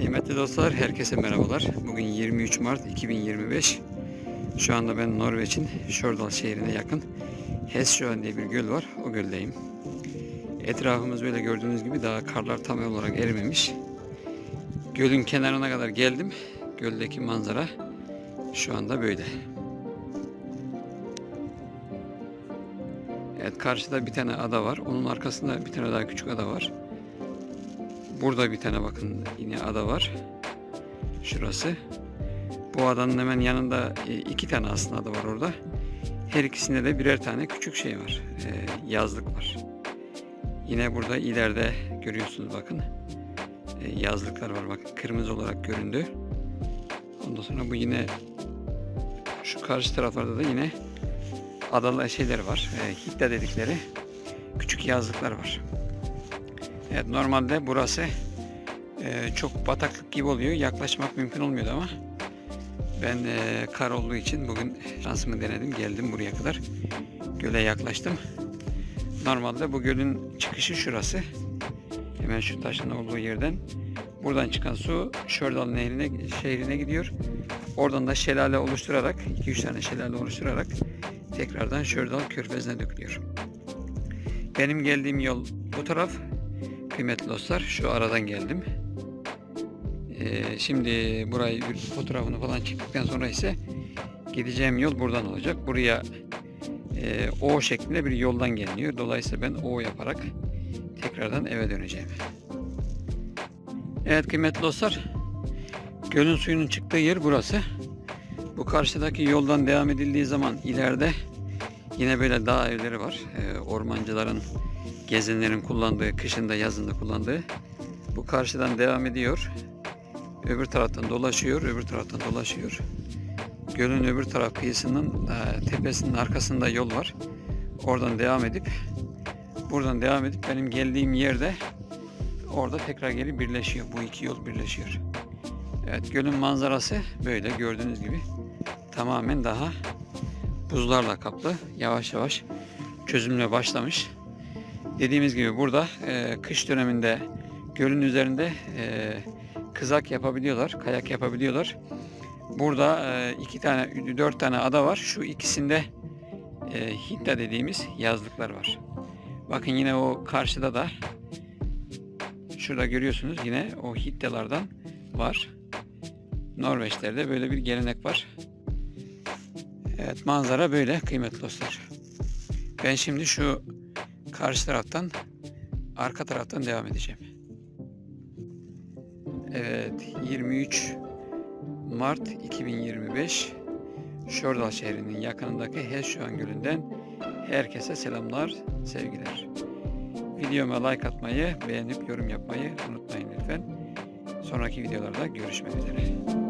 Kıymetli dostlar, herkese merhabalar. Bugün 23 Mart 2025. Şu anda ben Norveç'in Stjørdal şehrine yakın Hesjøen diye bir göl var. O göldeyim. Etrafımız böyle gördüğünüz gibi daha karlar tam olarak erimemiş. Gölün kenarına kadar geldim. Göldeki manzara şu anda böyle. Evet karşıda bir tane ada var. Onun arkasında bir tane daha küçük ada var. Burada bir tane bakın yine ada var. Şurası. Bu adanın hemen yanında e, iki tane aslında ada var orada. Her ikisinde de birer tane küçük şey var. E, Yazlık var. Yine burada ileride görüyorsunuz bakın. e, Yazlıklar var. Bakın kırmızı olarak göründü. Ondan sonra bu yine şu karşı taraflarda da yine adalı şeyler var. Hitta dedikleri küçük yazlıklar var. Evet normalde burası e, çok bataklık gibi oluyor. Yaklaşmak mümkün olmuyordu ama ben e, kar olduğu için bugün şansımı denedim. Geldim buraya kadar. Göle yaklaştım. Normalde bu gölün çıkışı şurası. Hemen şu taşın olduğu yerden. Buradan çıkan su Stjørdal nehrine, şehrine gidiyor. Oradan da şelale oluşturarak, 2-3 tane şelale oluşturarak tekrardan Stjørdal körfezine dökülüyor. Benim geldiğim yol bu taraf. Kıymetli dostlar şu aradan geldim. Ee, şimdi burayı bir fotoğrafını falan çektikten sonra ise gideceğim yol buradan olacak. Buraya e, O şeklinde bir yoldan geliniyor. Dolayısıyla ben O yaparak tekrardan eve döneceğim. Evet kıymetli dostlar. Gölün suyunun çıktığı yer burası. Bu karşıdaki yoldan devam edildiği zaman ileride yine böyle dağ evleri var. Ee, ormancıların gezenlerin kullandığı, kışında yazında kullandığı. Bu karşıdan devam ediyor. Öbür taraftan dolaşıyor, öbür taraftan dolaşıyor. Gölün öbür taraf kıyısının e, tepesinin arkasında yol var. Oradan devam edip buradan devam edip benim geldiğim yerde orada tekrar gelip birleşiyor. Bu iki yol birleşiyor. Evet gölün manzarası böyle gördüğünüz gibi tamamen daha buzlarla kaplı. Yavaş yavaş çözülmeye başlamış. Dediğimiz gibi burada e, kış döneminde gölün üzerinde e, kızak yapabiliyorlar, kayak yapabiliyorlar. Burada e, iki tane, dört tane ada var. Şu ikisinde e, hitta dediğimiz yazlıklar var. Bakın yine o karşıda da şurada görüyorsunuz yine o hittalardan var. Norveçlerde böyle bir gelenek var. Evet manzara böyle kıymetli dostlar. Ben şimdi şu karşı taraftan arka taraftan devam edeceğim. Evet 23 Mart 2025 Stjørdal şehrinin yakınındaki Hesjøen Gölü'nden herkese selamlar, sevgiler. Videoma like atmayı, beğenip yorum yapmayı unutmayın lütfen. Sonraki videolarda görüşmek üzere.